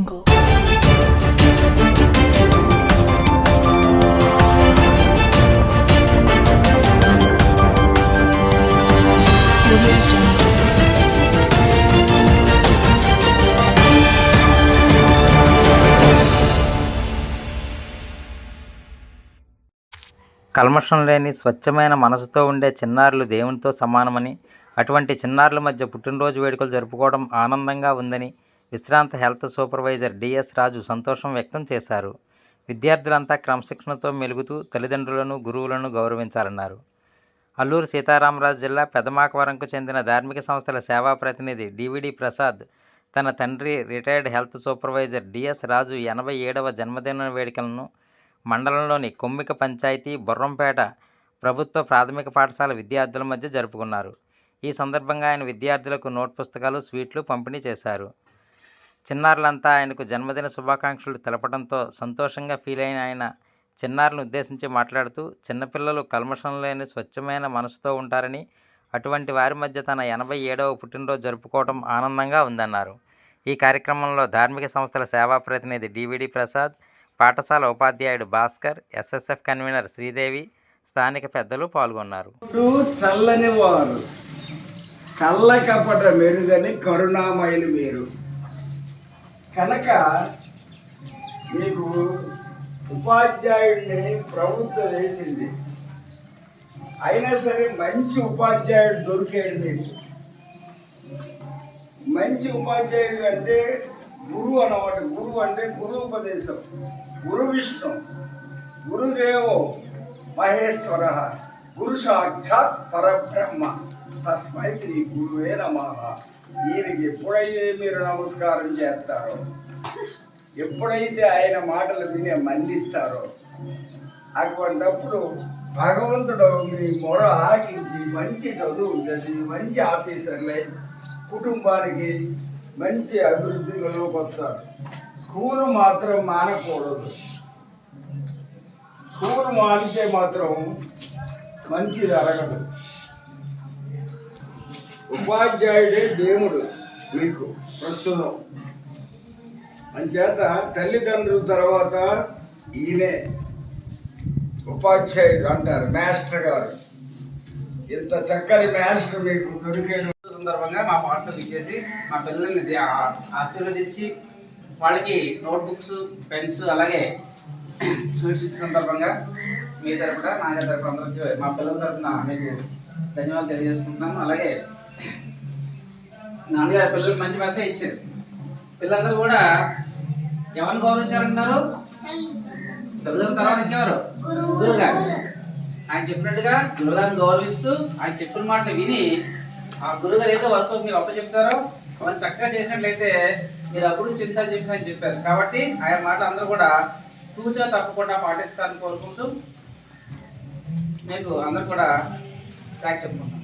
jungle. కల్మషం లేని స్వచ్ఛమైన మనసుతో ఉండే చిన్నారులు దేవునితో సమానమని అటువంటి చిన్నారుల మధ్య పుట్టినరోజు వేడుకలు జరుపుకోవడం ఆనందంగా ఉందని విశ్రాంత హెల్త్ సూపర్వైజర్ డిఎస్ రాజు సంతోషం వ్యక్తం చేశారు. విద్యార్థులంతా క్రమశిక్షణతో మెలుగుతూ తల్లిదండ్రులను గురువులను గౌరవించాలన్నారు. అల్లూరు సీతారామరాజు జిల్లా పెదమాకవరంకు చెందిన ధార్మిక సంస్థల సేవా ప్రతినిధి డివిడి ప్రసాద్ తన తండ్రి retired health supervisor D S Raju ఎనభై ఏడవ జన్మదిన వేడుకలను మండలంలోని కొమ్మిక పంచాయతీ బుర్రంపేట ప్రభుత్వ ప్రాథమిక పాఠశాల విద్యార్థుల మధ్య జరుపుకున్నారు. ఈ సందర్భంగా ఆయన విద్యార్థులకు నోట్ పుస్తకాలు స్వీట్లు పంపిణీ చేశారు. చిన్నారులంతా ఆయనకు జన్మదిన శుభాకాంక్షలు తెలపడంతో సంతోషంగా ఫీల్ అయిన ఆయన చిన్నారులను ఉద్దేశించి మాట్లాడుతూ చిన్నపిల్లలు కల్మషం లేని స్వచ్ఛమైన మనసుతో ఉంటారని అటువంటి వారి మధ్య తన ఎనభై ఏడవ పుట్టినరోజు జరుపుకోవడం ఆనందంగా ఉందన్నారు. ఈ కార్యక్రమంలో ధార్మిక సంస్థల సేవా ప్రతినిధి డివిడి ప్రసాద్ పాఠశాల ఉపాధ్యాయుడు భాస్కర్ ఎస్ఎస్ఎఫ్ కన్వీనర్ శ్రీదేవి స్థానిక పెద్దలు పాల్గొన్నారు. చల్లని వారు. కళ్ళ కపట మెరుగని కరుణామయులు మీరు. కనుక మీకు ఉపాధ్యాయుడిని ప్రభుత్వం వేసింది. అయినా సరే మంచి ఉపాధ్యాయుడు దొరికాడు మీకు. మంచి ఉపాధ్యాయుడు అంటే గురువు అన్నమాట. గురువు అంటే గురు ఉపదేశం గురు విష్ణు గురుదేవో మహేశ్వర గురు సాక్షాత్ పరబ్రహ్మ. తస్మై శ్రీ గురువే నమ. ఈయనకి ఎప్పుడైతే మీరు నమస్కారం చేస్తారో ఎప్పుడైతే ఆయన మాటలు విని మన్నిస్తారో అటువంటప్పుడు భగవంతుడు మీ మొర ఆలకించి మంచి చదువు చదివి మంచి ఆఫీసర్లై కుటుంబానికి మంచి అభివృద్ధి వస్తారు. స్కూలు మాత్రం మానకూడదు. స్కూల్ మానితే మాత్రం మంచిది జరగదు ఉపాధ్యాయుడే దేవుడు మీకు ప్రస్తుతం. అంచేత తల్లిదండ్రుల తర్వాత ఈయనే ఉపాధ్యాయుడు అంటారు మాస్టర్ గారు. ఇంత చక్కని మాస్టర్ మీకు దొరికాడు. సందర్భంగా మా పాఠశాలకు ఇచ్చేసి మా పిల్లల్ని ఆశీర్వదించి వాళ్ళకి నోట్బుక్స్ పెన్స్ అలాగే స్వీట్స్ ఇచ్చిన సందర్భంగా మీ తరపున నా తరపున అందరికీ మా పిల్లల తరపున మీకు ధన్యవాదాలు తెలియజేసుకుంటున్నాను. అలాగే నాన్నగారు పిల్లలకి మంచి మెసేజ్ ఇచ్చారు. పిల్లలందరూ కూడా ఎవరిని గౌరవించారంటున్నారు? తల్లిదండ్రుల తర్వాత ఇంకెవరు? గురువుగారు ఆయన చెప్పినట్టుగా గురువుగారిని గౌరవిస్తూ ఆయన చెప్పిన మాట విని ఆ గురువుగారు ఏదో వర్క్ మీరు అప్పు చెప్తారో అవన్నీ చక్కగా చేసినట్లయితే మీరు అప్పుడు చింత చెప్పి అని చెప్పారు. కాబట్టి ఆయన మాట అందరూ కూడా తూచా తప్పకుండా పాటిస్తారని కోరుకుంటూ మీకు అందరు కూడా థ్యాంక్స్ చెప్పుకుంటాం